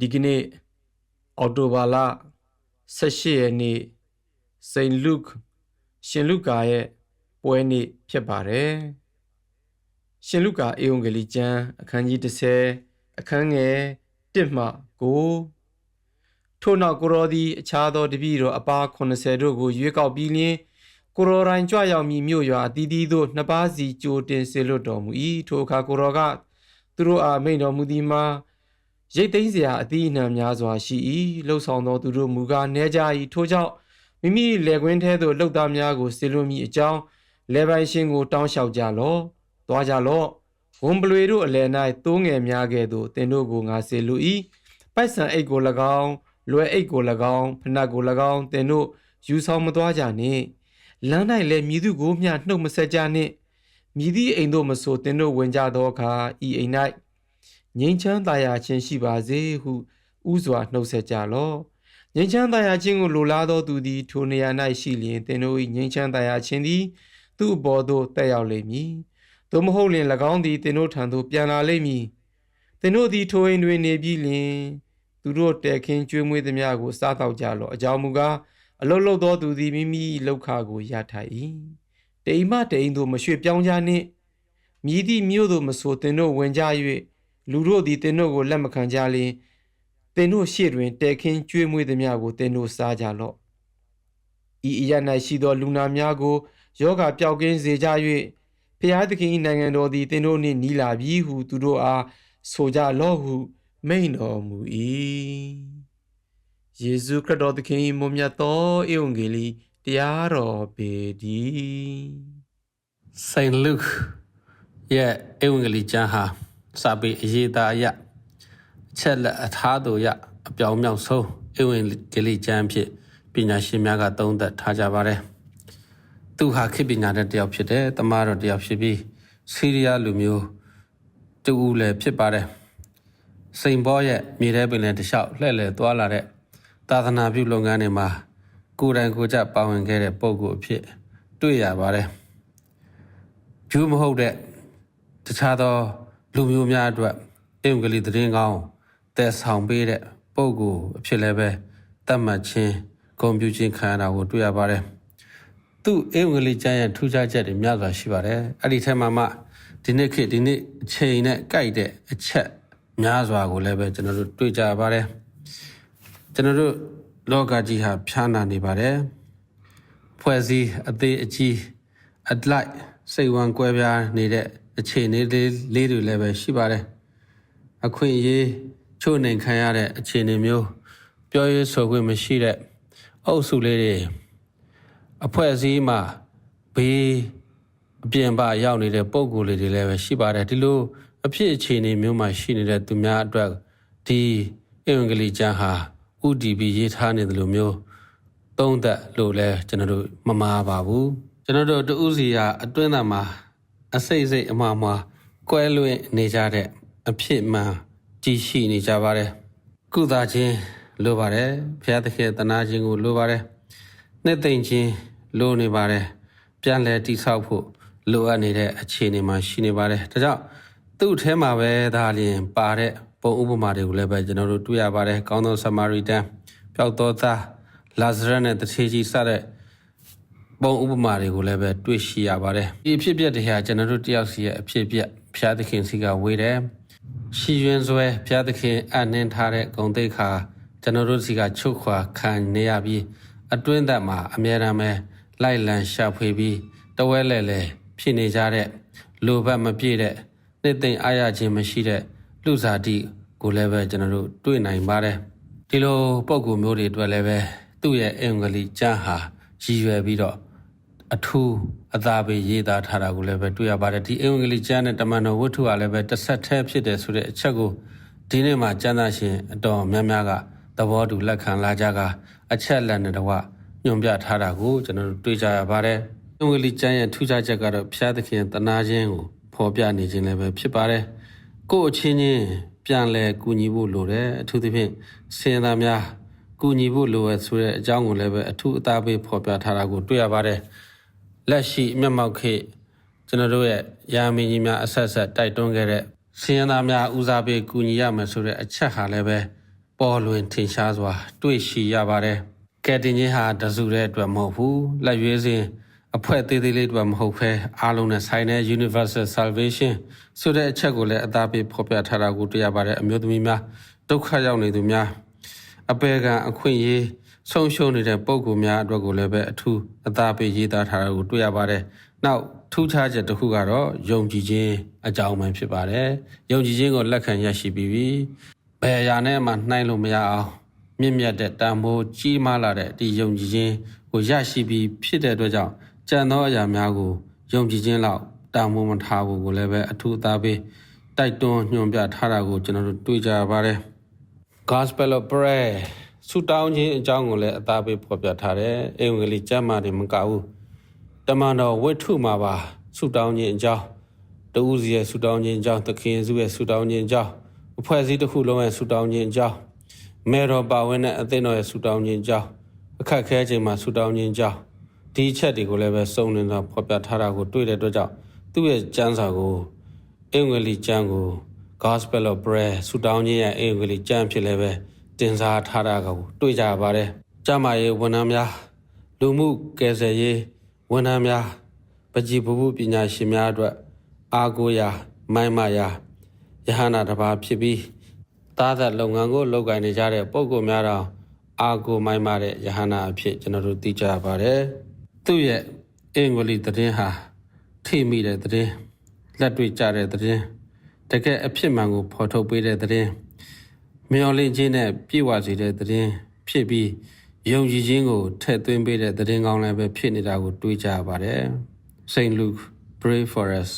ဒီကနေ့အော်တိုဘာလ18ရက်နေ့စိန်လုခရှင်လုကာရဲ့ပွဲနေ့ဖြစ်ပါတယ်ရှင်လုကာဧဝံဂေလိကျမ်းအခန်းကြီး30အခန်းငယ်1မှ9ထို့နောက်ကိုရောသည်အခြားသောတပည့်တော်အပါ80တို့ကိုရွေးကောက်ပြီးလျှင်ကိုရောတိုင်းကြွရောက်မည်မြို့ရွာအသီးသီးသို့နှစ်ပါးစီကြိုတင်ဆေလွတ်တော်မူ၏ထိုအခါကိုရောကသူတို့အားမိန်တော်မူသည်မှာ ရိတ်သိမ်းစရာအသီးအနှံများစွာရှိ၏လှုပ်ဆောင်သောသူတို့မူကားနှဲကြ၏ထို့ကြောင့်မိမိလေကွင်းထဲသို့လှုပ်သားများကိုစေလွတ်မိအကြောင်းလေပိုင်ရှင်ကိုတောင်းလျှောက်ကြလော့သွားကြလော့ဝန်ပလွေတို့အလယ်၌သိုးငယ်များကဲ့သို့တင်တို့ကိုငါစေလွတ်၏ပိုက်ဆံအိတ်ကို၎င်းလွယ်အိတ်ကို၎င်းဖနက်ကို၎င်းတင်တို့ယူဆောင်မသွားကြနှင့်လမ်း၌လည်းမြည်သူကိုမျှနှုတ်မဆက်ကြနှင့်မြည်သည့်အိမ်တို့မဆိုတင်တို့ဝင်ကြသောအခါဤအိမ်၌ ငြိမ်းချမ်းသာယာခြင်းရှိပါစေဟုဥစွာနှုတ်ဆက်ကြလော့ငြိမ်းချမ်းသာယာခြင်းကိုလိုလားသောသူသည်ထိုနေရာ၌ရှိလျင်တင်တို့၏ငြိမ်းချမ်းသာယာခြင်းသည်သူ့အပေါ်သို့တက်ရောက်လိမ့်မည်သို့မဟုတ်လျှင်၎င်းသည်တင်တို့ထံသို့ပြန်လာလိမ့်မည်တင်တို့သည်ထိုအိမ်တွင်နေပြီးလျှင်သူတို့တဲခင်းကျွေးမွေးသည်များကိုစားတော့ကြလော့အကြောင်းမူကားအလုတ်လုတ်သောသူသည်မိမိလောက်ခကိုရထိုက်၏တိမ်မတိမ်သို့မရွှေ့ပြောင်းကြနှင့်မြည်သည့်မြို့သို့မဆိုတင်တို့ဝင်ကြ၍ လူတို့သည်တင်တို့ကိုလက်မခံကြလျင်တင်တို့ရှေ့တွင်တဲခင်းကျွေးမွေးသည်များကိုတင်တို့စားကြလော့ဤအရ၌ရှိသော လူနာများကိုယောဂပျောက်ကင်းစေကြ၍ဖျားသခင်၏နိုင်ငံတော်သည်တင်တို့နှင့်နီးလာပြီဟုသူတို့အားဆိုကြလော့ဟု မိန်တော်မူ၏ယေရှုခရစ်တော်သခင်၏မွန်မြတ်သောဧဝံဂေလိတရားတော်ပေတည်း Saint Luke ရဲ့ဧဝံဂေလိကျမ်းဟာ စာပေအရေးသားအရအချက်လက်အထားတို့ရအပြောင်မြောက်ဆုံးဧဝံဂေလိကျမ်းဖြစ်ပညာရှင်များကသုံးသပ်ထားကြပါတယ်။သူဟာခေတ်ပညာတဲ့တယောက်ဖြစ်တယ်။တမန်တော်တယောက်ဖြစ်ပြီးဆီးရီးယားလူမျိုးတူဦးလည်းဖြစ်ပါတယ်။စိန်ဘောရဲ့မြေထဲပင်လည်းတလျှောက်လှည့်လည်သွားလာတဲ့သာသနာပြုလုပ်ငန်းတွေမှာကိုယ်တိုင်ကိုယ်ကျပါဝင်ခဲ့တဲ့ပုံကိုအဖြစ်တွေ့ရပါတယ်။ဂျူးမဟုတ်တဲ့တခြားသော လူမျိုးများအတွက်အင်္ဂလိပ်သတင်းကောင်းတည်ဆောင်ပေးတဲ့ပုံကိုအဖြစ်လည်းပဲတတ်မှတ်ခြင်းဂုဏ်ပြုခြင်းခံရတာကိုတွေ့ရပါတယ်။သူ့အင်္ဂလိပ်ကျမ်းရဲ့ထူးခြားချက်တွေများစွာရှိပါတယ်။အဲ့ဒီထဲမှာမှဒီနေ့ခေတ်ဒီနေ့အချိန်နဲ့ကြိုက်တဲ့အချက်များစွာကိုလည်းပဲကျွန်တော်တို့တွေ့ကြရပါတယ်။ကျွန်တော်တို့လောကကြီးဟာဖြားနာနေပါတယ်။ဖွဲ့စည်းအသေးအကြီးအလိုက်စိတ်ဝမ်းကွဲပြားနေတဲ့ အခြေအနေလေးလေးတွေလည်းပဲရှိပါတယ်အခွင့်အရေးချို့နှိမ်ခံရတဲ့အခြေအနေမျိုးပြောရေးဆိုခွင့်မရှိတဲ့အုပ်စုလေးတွေအဖွဲ့အစည်းမှာဘေးအပြင်ပရောက်နေတဲ့ပုံကိုယ်လေးတွေလည်းပဲရှိပါတယ်ဒီလိုအဖြစ်အခြေအနေမျိုးမှာရှိနေတဲ့သူများအတွက်ဒီအင်္ဂလိပ်ကျမ်းဟာဥတီပြီးရေးထားနေတယ်လို့မျိုးသုံးသက်လို့လဲကျွန်တော်တို့မမာပါဘူးကျွန်တော်တို့တူးစီယာအတွင်းသားမှာ အစိတ်စိတ်အမှားမှားကွဲလွင့်နေကြတဲ့အဖြစ်မှန်ကြည်ရှိနေကြပါတယ်ကုသခြင်းလိုပါတယ်ဘုရားသခင်တနာခြင်းကိုလိုပါတယ်နှစ်သိမ့်ခြင်းလိုနေပါတယ်ပြန်လဲတိဆောက်ဖို့လိုအပ်နေတဲ့အခြေအနေမှာရှိနေပါတယ်ဒါကြောင့်သူ့ထဲမှာပဲဒါလျင်ပါတဲ့ပုံဥပမာတွေကိုလည်းပဲကျွန်တော်တို့တွေ့ရပါတယ်ကောင်းသောဆမာရီတန်ပျောက်သောသားလာဇရနဲ့တထေကြီးစတဲ့ ပုံဥပမာတွေကိုလည်းပဲတွေ့ရှိရပါတယ်ဒီအဖြစ်အပျက်တွေဟာကျွန်တော်တို့တယောက်စီရဲ့အဖြစ်အပျက်ဖျားသခင်စီကဝေတယ်ရှီရွင်စွဲဖျားသခင်အနှင်းထားတဲ့ဂုံတိတ်ခါကျွန်တော်တို့စီကချုပ်ခွာခံနေရပြီးအတွင်းသက်မှာအမြဲတမ်းပဲလိုက်လံရှာဖွေပြီးတဝဲလဲလဲဖြစ်နေကြတဲ့လိုဘတ်မပြည့်တဲ့နှစ်သိမ့်အားရခြင်းမရှိတဲ့လူစားတိကိုလည်းပဲကျွန်တော်တို့တွေ့နိုင်ပါတယ်ဒီလိုပုံကူမျိုးတွေအတွက်လည်းပဲသူ့ရဲ့အင်္ဂလိပ်ကျမ်းဟာရည်ရွယ်ပြီးတော့ အထူးအသာပေးရေးသားထားတာကိုလည်းပဲတွေ့ရပါတယ်ဒီအင်္ဂလိပ်ကျမ်းနဲ့တမန်တော်ဝတ္ထုကလည်းပဲတစ်ဆက်တည်းဖြစ်တယ်ဆိုတဲ့အချက်ကိုဒီနေ့မှာကျမ်းသာရှင်အတော်များများကသဘောတူလက်ခံလာကြကအချက်လက်နဲ့တကွညွန်ပြထားတာကိုကျွန်တော်တို့တွေ့ကြရပါတယ်အင်္ဂလိပ်ကျမ်းရဲ့ထူးခြားချက်ကတော့ဘုရားသခင်တနာခြင်းကိုဖော်ပြနေခြင်းလည်းပဲဖြစ်ပါတယ်ကို့အချင်းချင်းပြန်လဲကူညီဖို့လိုတယ်အထူးသဖြင့်စင်သားများကူညီဖို့လိုရဆိုတဲ့အကြောင်းကိုလည်းပဲအထူးအသားပေးဖော်ပြထားတာကိုတွေ့ရပါတယ် လက်ရှိအမျက်မှောက်ခေတ်ကျွန်တော်တို့ရဲ့ရာမင်းကြီးများအဆက်ဆက်တိုက်တွန်းခဲ့တဲ့စင်သားများဦးစားပေးကူညီရမယ်ဆိုတဲ့အချက်ဟာလည်းပဲပေါ်လွင်ထင်ရှားစွာ တွေ့ရှိရပါတယ်ကယ်တင်ခြင်းဟာတစုတဲ့အတွက်မဟုတ်ဘူးလက်ရွေးစဉ်အဖွဲ့သေးသေးလေးတွေမဟုတ်ဘဲအားလုံးနဲ့ဆိုင်တဲ့ universal salvation ဆိုတဲ့အချက်ကိုလည်းအသားပေးဖော်ပြထားတာကိုတွေ့ရပါတယ်အမျိုးသမီးများဒုက္ခရောက်နေသူများအပေကံအခွင့်အရေး ဆုံးရှုံးနေတဲ့ပုံကူများအတွက်ကိုလည်းပဲအထူးအသားပေးရေးသားထားတာကိုတွေ့ရပါတယ်နောက်ထူးခြားချက်တစ်ခုကတော့ယုံကြည်ခြင်းအကြောင်းပဲဖြစ်ပါတယ်ယုံကြည်ခြင်းကိုလက်ခံရရှိပြီးပြီဘယ်အရာနဲ့မှနှိုင်းလို့မရအောင်မြင့်မြတ်တဲ့တန်ဖိုးကြီးမားလာတဲ့ဒီယုံကြည်ခြင်းကိုရရှိပြီးဖြစ်တဲ့အတွက်ကြောင့်ကြံသောအရာများကိုယုံကြည်ခြင်းလောက်တန်ဖိုးမထားဖို့ကိုလည်းပဲအထူးအသားပေးတိုက်တွန်းညွှန်ပြထားတာကိုကျွန်တော်တို့တွေ့ကြရပါတယ် Gospel of Prayer ဆူတောင်းခြင်းအကြောင်းကိုလည်းအသားပေးဖော်ပြထားတယ်။အင်္ဂလိပ်ကျမ်းမာတယ်မကဘူး။တမန်တော်ဝိထုမှာပါဆူတောင်းခြင်းအကြောင်းတူးစီရဲ့ဆူတောင်းခြင်းအကြောင်းသခင်ယေရှုရဲ့ဆူတောင်းခြင်းအကြောင်းအဖွဲ့အစည်းတစ်ခုလုံးရဲ့ဆူတောင်းခြင်းအကြောင်းမေတော်ပါဝင်တဲ့အသင်းတော်ရဲ့ဆူတောင်းခြင်းအကြောင်းအခက်ခဲချိန်မှာဆူတောင်းခြင်းအကြောင်းဒီအချက်တွေကိုလည်းပဲစုံနေတာဖော်ပြထားတာကိုတွေ့တဲ့အတွက်ကြောင့်သူ့ရဲ့ကျမ်းစာကိုအင်္ဂလိပ်ကျမ်းကို Gospel of Prayer ဆူတောင်းခြင်းရဲ့အင်္ဂလိပ်ကျမ်းဖြစ်လည်းပဲ တင်စားထားတာကိုတွေ့ကြပါတယ်။ကျမ်းမာရေးဝန်ထမ်းများလူမှုကယ်ဆယ်ရေးဝန်ထမ်းများပကြီးပပုပညာရှင်များအတွက်အာကိုရာမိုင်းမရာယဟနာတစ်ပါးဖြစ်ပြီးသားသက်လုပ်ငန်းကိုလုပ်ကိုင်နေကြတဲ့ပုဂ္ဂိုလ်များတော့အာကိုမိုင်းမတဲ့ယဟနာအဖြစ်ကျွန်တော်တို့သိကြပါတယ်။သူ့ရဲ့အင်္ဂလိပ်သတင်းဟာထိမိတဲ့သတင်းလက်တွေ့ကြတဲ့သတင်းတကယ်အဖြစ်မှန်ကိုဖော်ထုတ်ပေးတဲ့သတင်း မျော်လင့်ခြင်းနဲ့ပြည့်ဝစေတဲ့သတင်းဖြစ်ပြီးယုံကြည်ခြင်းကိုထည့်သွင်းပေးတဲ့သတင်းကောင်းလည်းပဲဖြစ်နေတာကို တွေးကြရပါတယ်။ Saint Luke pray for us